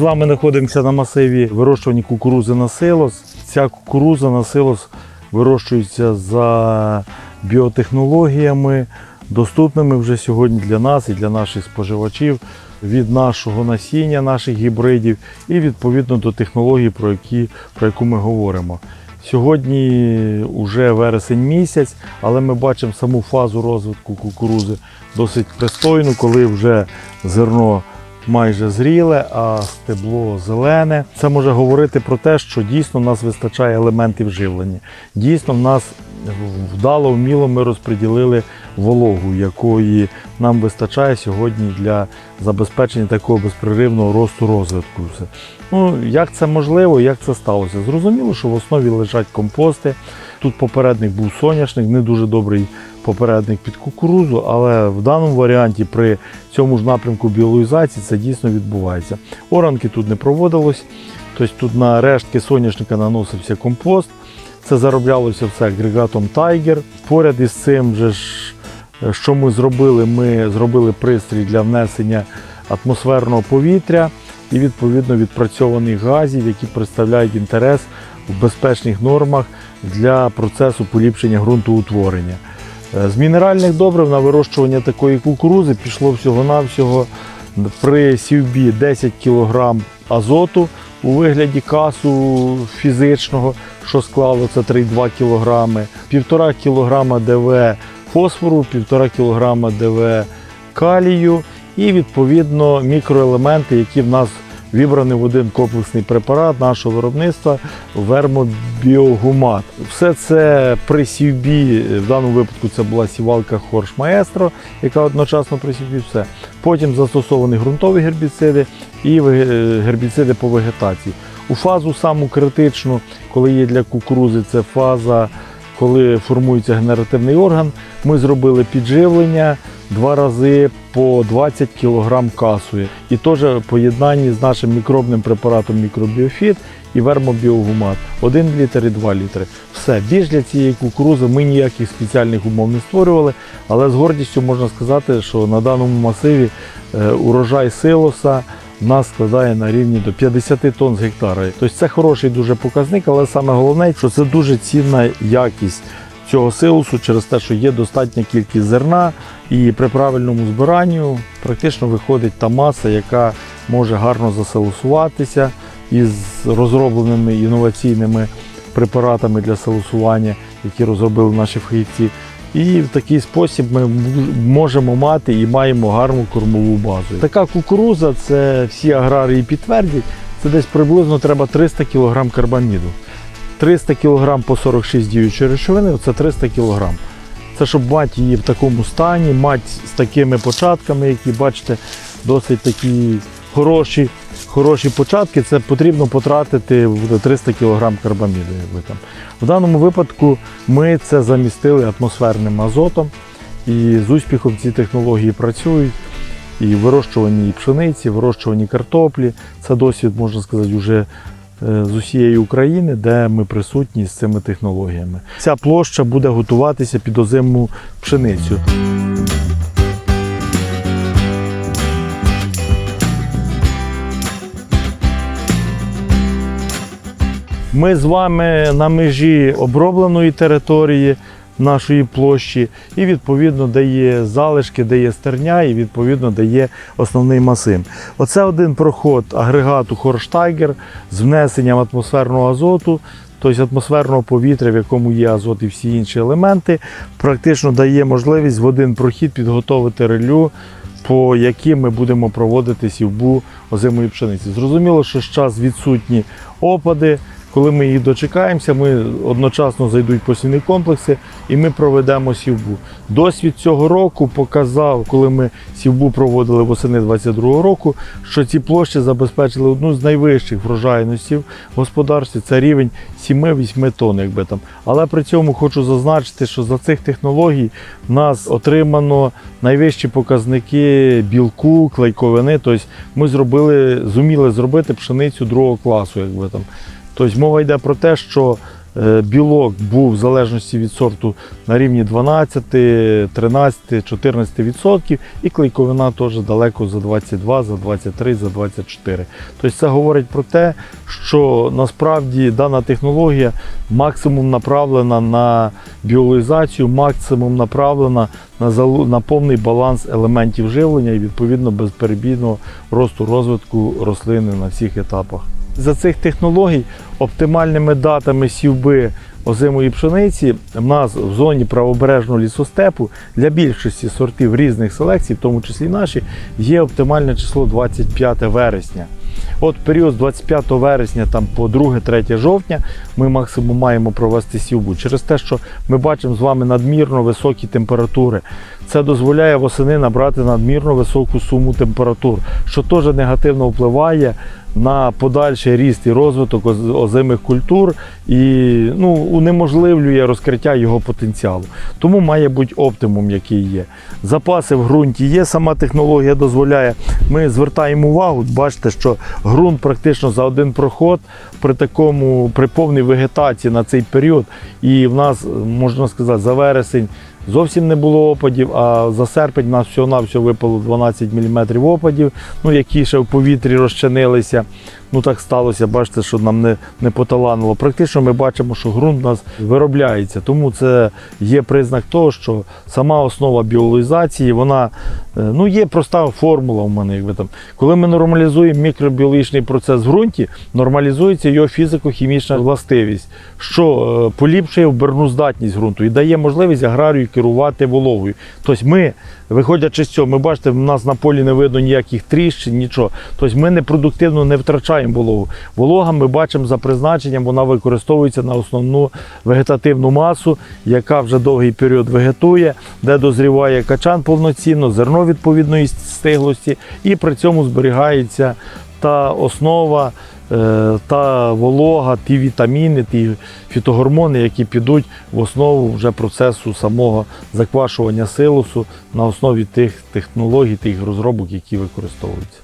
з вами знаходимося на масиві вирощування кукурузи на силос. Ця кукуруза на силос вирощується за біотехнологіями, доступними вже сьогодні для нас і для наших споживачів від нашого насіння, наших гібридів і відповідно до технологій, про, які, про яку ми говоримо. Сьогодні вже вересень місяць, але ми бачимо саму фазу розвитку кукурузи досить пристойну, коли вже зерно майже зріле, а стебло зелене. Це може говорити про те, що дійсно в нас вистачає елементів живлення. Дійсно, в нас вдало, вміло ми розподілили вологу, якої нам вистачає сьогодні для забезпечення такого безперервного росту розвитку. Ну, як це можливо, як це сталося? Зрозуміло, що в основі лежать компости. Тут попередник був соняшник, не дуже добрий попередник під кукурузу, але в даному варіанті при цьому ж напрямку біологізації це дійсно відбувається. Оранки тут не проводилось, тобто тут на рештки соняшника наносився компост. Це зароблялося все агрегатом Tiger. Поряд із цим, же ж, що ми зробили, ми зробили пристрій для внесення атмосферного повітря і відповідно відпрацьованих газів, які представляють інтерес в безпечних нормах для процесу поліпшення ґрунтоутворення. Е, З мінеральних добрив на вирощування такої кукурузи пішло всього-навсього при сівбі 10 кг азоту у вигляді касу фізичного, що склало це 3,2 кг, 1,5 кг ДВ фосфору, 1,5 кг ДВ калію і відповідно мікроелементи, які в нас вібрані в один комплексний препарат нашого виробництва вермобіогумат. Все це при сівбі, в даному випадку це була сівалка Хорш Маестро, яка одночасно при сівбі все. Потім застосовані ґрунтові гербіциди і гербіциди по вегетації. У фазу саму критичну, коли є для кукурузи, це фаза, коли формується генеративний орган. Ми зробили підживлення два рази по 20 кг касує. І теж поєднанні з нашим мікробним препаратом мікробіофіт і вермобіогумат. 1 літр і 2 літри. Все, більш для цієї кукурузи ми ніяких спеціальних умов не створювали, але з гордістю можна сказати, що на даному масиві е, урожай силоса нас складає на рівні до 50 тонн з гектара. Тобто це хороший дуже показник, але саме головне, що це дуже цінна якість цього силосу через те, що є достатня кількість зерна, і при правильному збиранню практично виходить та маса, яка може гарно засилосуватися із розробленими інноваційними препаратами для силосування, які розробили наші фахівці. І в такий спосіб ми можемо мати і маємо гарну кормову базу. Така кукуруза, це всі аграрії підтвердять, це десь приблизно треба 300 кг карбаміду. 300 кг по 46 діючої речовини це 300 кг. Це щоб мати її в такому стані, мати з такими початками, які бачите, досить такі хороші, хороші початки. Це потрібно потратити в 300 кг карбаміду. Якби там. В даному випадку ми це замістили атмосферним азотом, і з успіхом ці технології працюють. І в вирощуванні і пшениці, вирощуванні картоплі. Це досвід, можна сказати, вже е, з усієї України, де ми присутні з цими технологіями. Ця площа буде готуватися під озиму пшеницю. Ми з вами на межі обробленої території нашої площі, і відповідно де є залишки, де є стерня, і відповідно де є основний масив. Оце один проход агрегату Хорштайгер з внесенням атмосферного азоту. Тобто атмосферного повітря, в якому є азот і всі інші елементи, практично дає можливість в один прохід підготовити релю, по яким ми будемо проводити сівбу озимої пшениці. Зрозуміло, що зараз відсутні опади. Коли ми їх дочекаємося, ми одночасно зайдуть посівні комплекси і ми проведемо сівбу. Досвід цього року показав, коли ми сівбу проводили восени 22 року, що ці площі забезпечили одну з найвищих врожайностей в господарстві. Це рівень 7-8 тонн, якби там. Але при цьому хочу зазначити, що за цих технологій в нас отримано найвищі показники білку, клейковини. Тобто ми зробили, зуміли зробити пшеницю другого класу, якби там. Тобто мова йде про те, що е, білок був в залежності від сорту на рівні 12, 13, 14 відсотків, і клейковина теж далеко за 22, за 23, за 24. Тобто це говорить про те, що насправді дана технологія максимум направлена на біолізацію, максимум направлена на, на повний баланс елементів живлення і відповідно безперебійного росту розвитку рослини на всіх етапах. За цих технологій оптимальними датами сівби озимої пшениці в нас в зоні правобережного лісостепу для більшості сортів різних селекцій, в тому числі наші, є оптимальне число 25 вересня. От період з 25 вересня там, по 2-3 жовтня ми максимум маємо провести сівбу. Через те, що ми бачимо з вами надмірно високі температури. Це дозволяє восени набрати надмірно високу суму температур, що теж негативно впливає на подальший ріст і розвиток оз- озимих культур і ну, унеможливлює розкриття його потенціалу. Тому має бути оптимум, який є. Запаси в ґрунті є, сама технологія дозволяє. Ми звертаємо увагу, бачите, що ґрунт практично за один проход при такому при повній вегетації на цей період. І в нас, можна сказати, за вересень зовсім не було опадів, а за серпень у нас всього-навсього випало 12 мм опадів, ну, які ще в повітрі розчинилися. Ну так сталося, бачите, що нам не, не поталанило. Практично ми бачимо, що ґрунт у нас виробляється. Тому це є признак того, що сама основа біолізації, вона е, ну, є проста формула в мене. Якби там. Коли ми нормалізуємо мікробіологічний процес в ґрунті, нормалізується його фізико-хімічна властивість, що е, поліпшує вбирну здатність ґрунту і дає можливість аграрію керувати вологою. Тобто ми, виходячи з цього, ми бачите, в нас на полі не видно ніяких тріщин, нічого. Тобто ми непродуктивно не втрачаємо вологу. Волога ми бачимо за призначенням, вона використовується на основну вегетативну масу, яка вже довгий період вегетує, де дозріває качан повноцінно, зерно відповідної стиглості, і при цьому зберігається та основа. е, Та волога, ті вітаміни, ті фітогормони, які підуть в основу вже процесу самого заквашування силосу на основі тих технологій, тих розробок, які використовуються.